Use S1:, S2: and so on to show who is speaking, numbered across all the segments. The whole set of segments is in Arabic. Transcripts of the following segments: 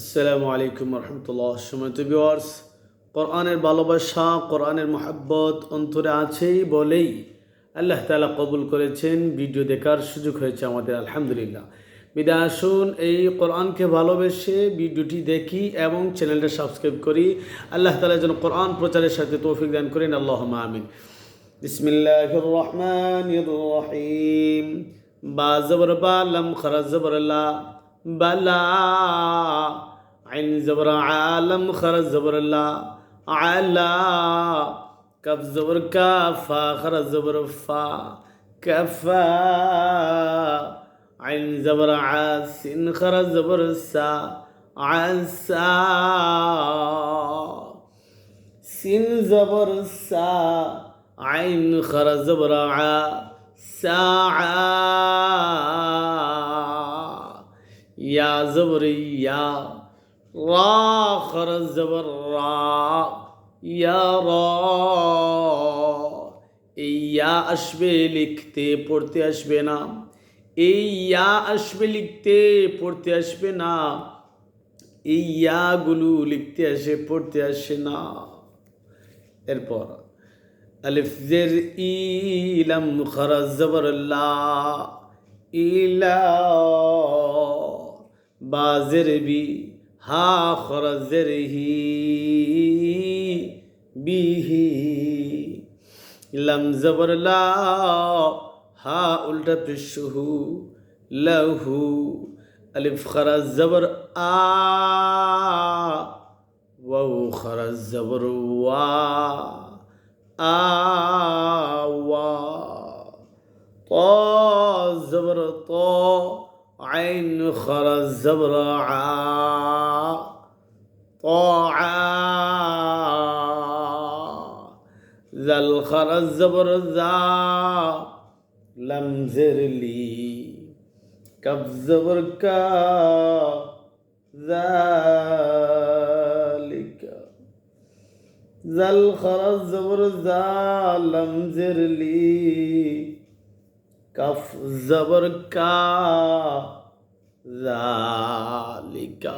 S1: আসসালামু আলাইকুম রহমতুল্লাহ সময়ত ভিওয়ার্স কোরআনের ভালোবাসা, কোরআনের মহাব্বত অন্তরে আছেই বলেই আল্লাহ তালা কবুল করেছেন। ভিডিও দেখার সুযোগ হয়েছে আমাদের, আলহামদুলিল্লাহ। বিদায় আসুন, এই কোরআনকে ভালোবেসে ভিডিওটি দেখি এবং চ্যানেলটা সাবস্ক্রাইব করি। আল্লাহ তালা যেন কোরআন প্রচারের সাথে তৌফিক দান করেন আল্লাহ আমিন। বিসমিল্লাহ রহমান রহিম। বা জবর বা লম খরা জবর بلا. عين زبر عالم خر زبر لا. علا. كف زبر كافا خر زبر فا. كفا. عين زبر عاسين خر زبر سا. عسا. سين زبر سا. عين خر زبر ع ইয়া জবর ইয়া রা খর জবর রা ইয়া র। এই ইয়া আসবে লিখতে, পড়তে আসবে না। এই ইয়া আসবে লিখতে, পড়তে আসবে না। এই ইয়াগুলো লিখতে আসে, পড়তে আসে না। এরপর, আলিফ জের ইলাম খরা জবরল্লা ইলা বা জেরবি হা খরা জেরহি বিহি লম জবর লা, হা উল্টা পৃষ্ঠহু, লহু। আলিফ খরা জবর আ, ওয়াউ খরা জবর ওয়া, আ, ওয়া। ত জবর ত عين خر الزبر ع طاعا. ذا الخر الزبر ذا لم زر لي. كف زبر كا ذلك. ذا الخر الزبر ذا لم زر لي. كف زبر كا ذلك.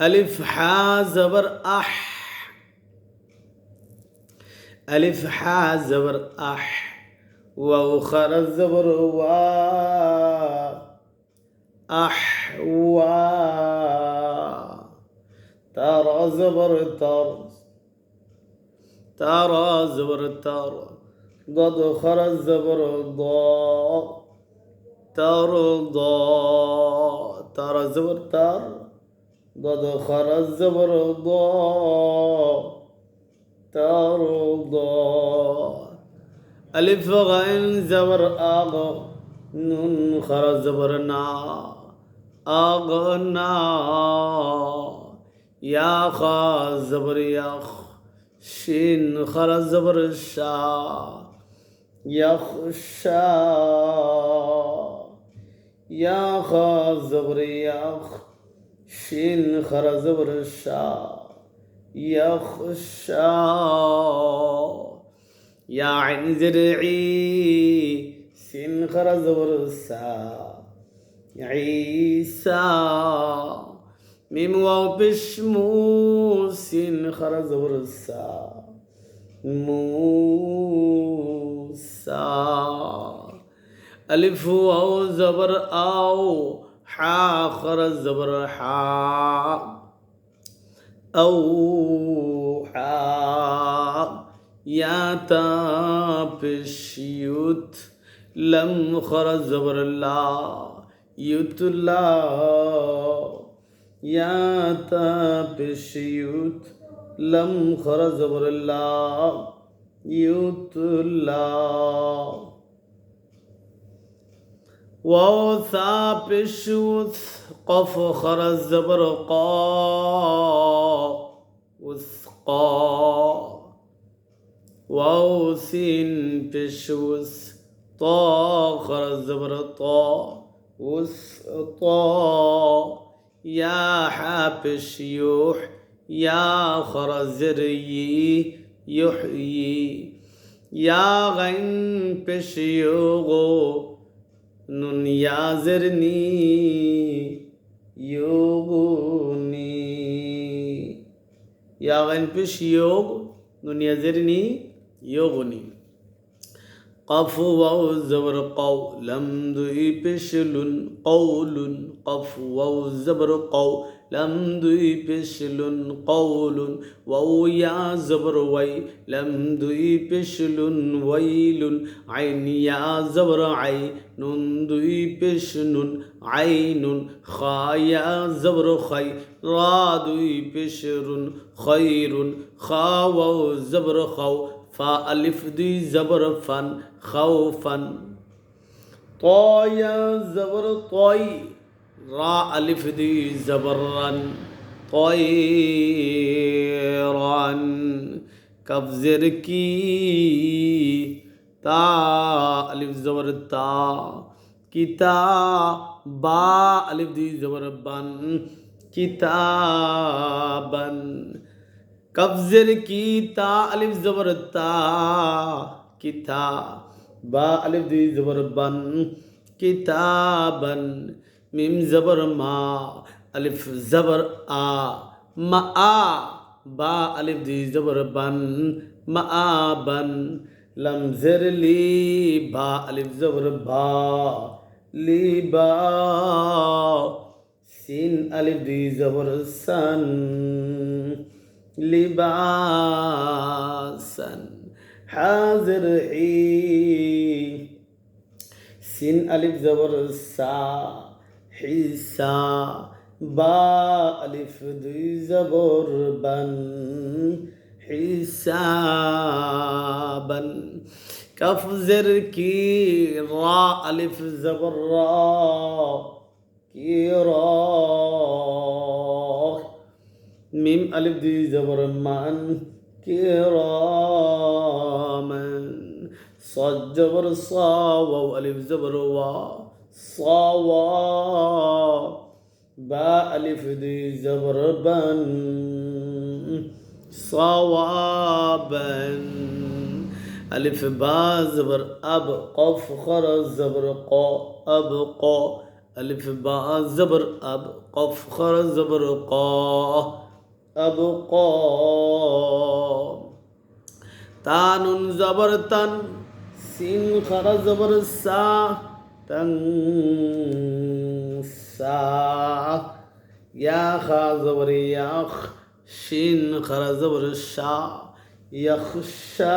S1: ألف حا زبر أح. ألف حا زبر أح. وأخر الزبر وا أح. وا ترى زبر تر ترى زبر تر ضد خر الزبر ضاء. ترضى ترى زبر تر ضد خر الزبر ضاء ترضى ألف غين زبر أغ نون خر زبر نا أغنى يا خا زبر يخ شين خر زبر شا يخشى يا خا زبر يخ شين خر زبر شا يخشى يا عين زرعي سين خر زبر سا عيسى. ميم واو بشمو سين خر زبر سا موسى. ألف واو زبر أو حا خر زبر حا أو حا يا تا بشيوت لم خر زبر لا يتلا يا تا بشيوت لم خر زبر لا يتلا واو ثا قف خر الزبر قا وثقا. واو سين بشوث طا خر الزبر طا وسطا يا حابش يوح يا خر زري يحيي. يا غين بشيوغو নুনিয়াজের নি ইয়োগনি ইয়াগাইন হ্যাঁ, পেশ ইয়োগ, নুনিয়াজের নি ইয়োগনি قف واو زبر قو لم ذي بشل قول قف واو زبر قو لمدي بشلون قول وو يا زبر وي. لمدي بشلون ويلون عين يا زبر عين نندي بشن عين خا يا زبر خي. رادي بشر خير خا وو زبر خو. فا ألف دي زبر فن خوفا طايا زبر طي. রা আলিফ দুই জবর রান তয় রান কবজের কি তা আলিফ জবর তা কিতা বা আলিফ দুই জবর বান কিতাবান কবজের কি তা আলিফ জবর তা কিতা বা আলিফ দুই জবর বান কিতাবান মিম জবর মা, আলিফ জবর আ, মা আ, বা আলিফ দি জবর বান, মা আ বান, লম জের লি, বা আলিফ জবর বা, লি বা, সিন আলিফ দি জবর সান লিবাসান হাজির ই, সিন আলিফ জবর সা। حسا با ألف دي زبر بن حسابا كف زر كي را ألف زبر را كي را মিম আলিফ দুই জবর মান কিরামান صاد جبر صا واو ألف زبر وا صوا با ألف دي زبر بن صوابا. ألف با زبر أب قف خر زبر قا أب قا ألف با زبر أب قف خر زبر قا أبقى. تان زبر تن. سين خر زبر سا. تن سا يا خا زبر يخ شين خر زبر شا يخشى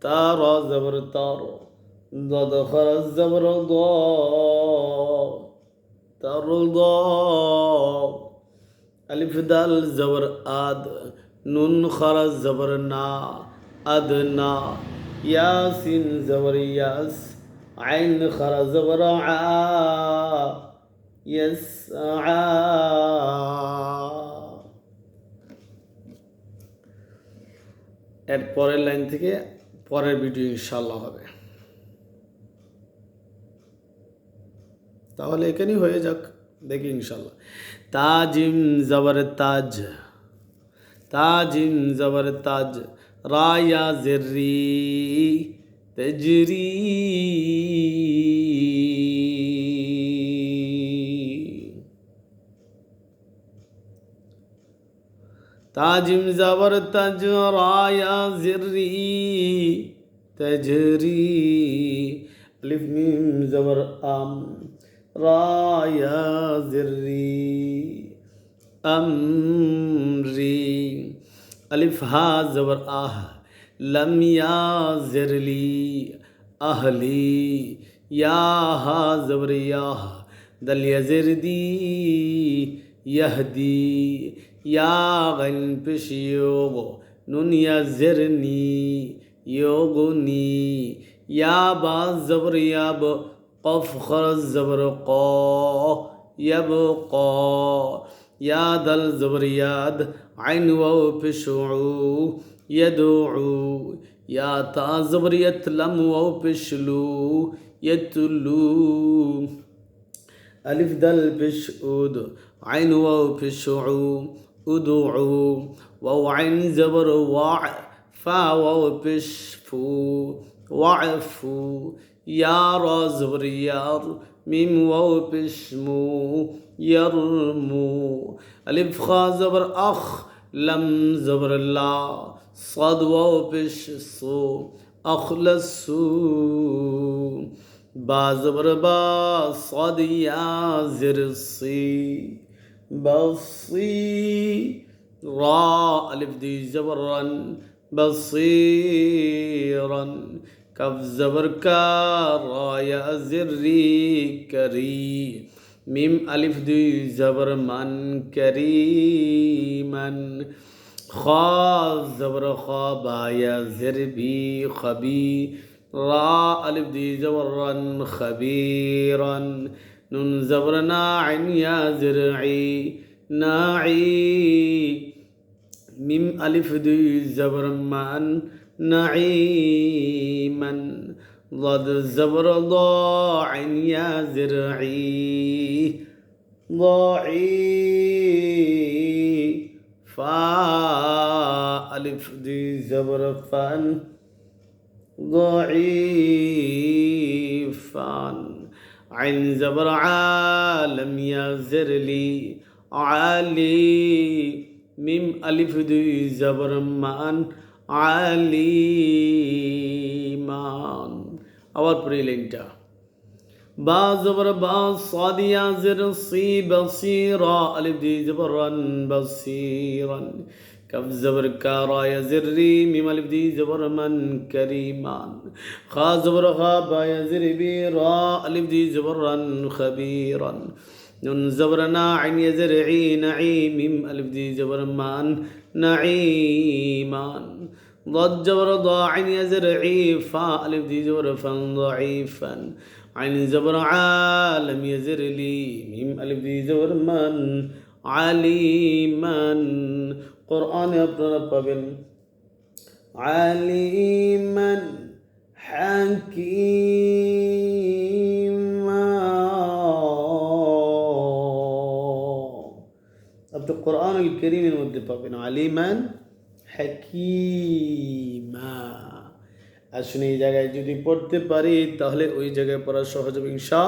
S1: تارا زبر تارو ضد خر الزبر ضاء ترضى ألف دال زبر آد নুন খারাজ জবর না, আদ না, ইয়াসিন জবর ইয়াস, আইন খরা জবর আ, ইয়াস আ। এর পরের লাইন থেকে পরের ভিডিও ইনশাল্লাহ হবে। তাহলে এখানেই হয়ে যাক, দেখি ইনশাল্লাহ তাজিম জবর তাজ। তাজিন জবর তাজ রায়া জেরি তেজরি। তাজিম জবর তজ রায়া জিরি তজরি। আলিফ মিম জবর আম রায়া জিরি أمري. ألف ها زبر آه. لم يازر لي أهلي. يا ها زبر يا. دل يزر دي يهدي. يا غن بشيوغ نون يزرني يوغني يا با زبر يا با قف خر الزبر قا. يبقى يا ذا الزبرياد عين وو بشعو يدعو يا تا زبر لم وو بشلو يتلو. ألف دل بشعود عين وو بشعو أدعو واو عين زبر وع فا وو بشفو وعفو يا را زبر ميم واو بشمو يرمو. ألف خا زبر أخ لم زبر لا. صاد واو بش سو اخلصو با زبر با صاد يا زر سي بصي. را ألف دي زبرا بصيرا. کف زبر کا رايا یا كري کری میم ألف دو زبر من کری من خا زبر خا با زر بی خبی را ألف دوی زبرن خبیرن نون زبر ناعن یا زرعی ناعی میم ألف دو زبر من نعيما ضد زبر ضاع يا زرعي. ضاعي. فا ألف دي زبر فان. ضعيفا عين زبر عالم يا زرلي. عالي. ميم ألف دي زبر مان. আলিমান আবার পরে লাইনটা বা জবর বা সাদিয়া জির সি বসিরা আলিফ দি জবরান বসিরান كف زبر كارا يزري ميم الف دي زبر من كريمان خا زبر خا با يزر بي را الف دي زبرا خبيرا نون زبر ناعن يزرعي نعيم ميم الف دي زبر من نعيمان ضد جبر ضاع يزرعي فا الف دي زبر فن ضعيفا عين زبر عالم يزر لي ميم الف دي زبر من আলিমান কোরআনে আপনারা পাবেন আলিমান হাকিমা কোরআনুল করিমের মধ্যে পাবেন। আলিমান হাকিমা। আসলে এই জায়গায় যদি পড়তে পারি, তাহলে ওই জায়গায় পড়া সহজ ইনশা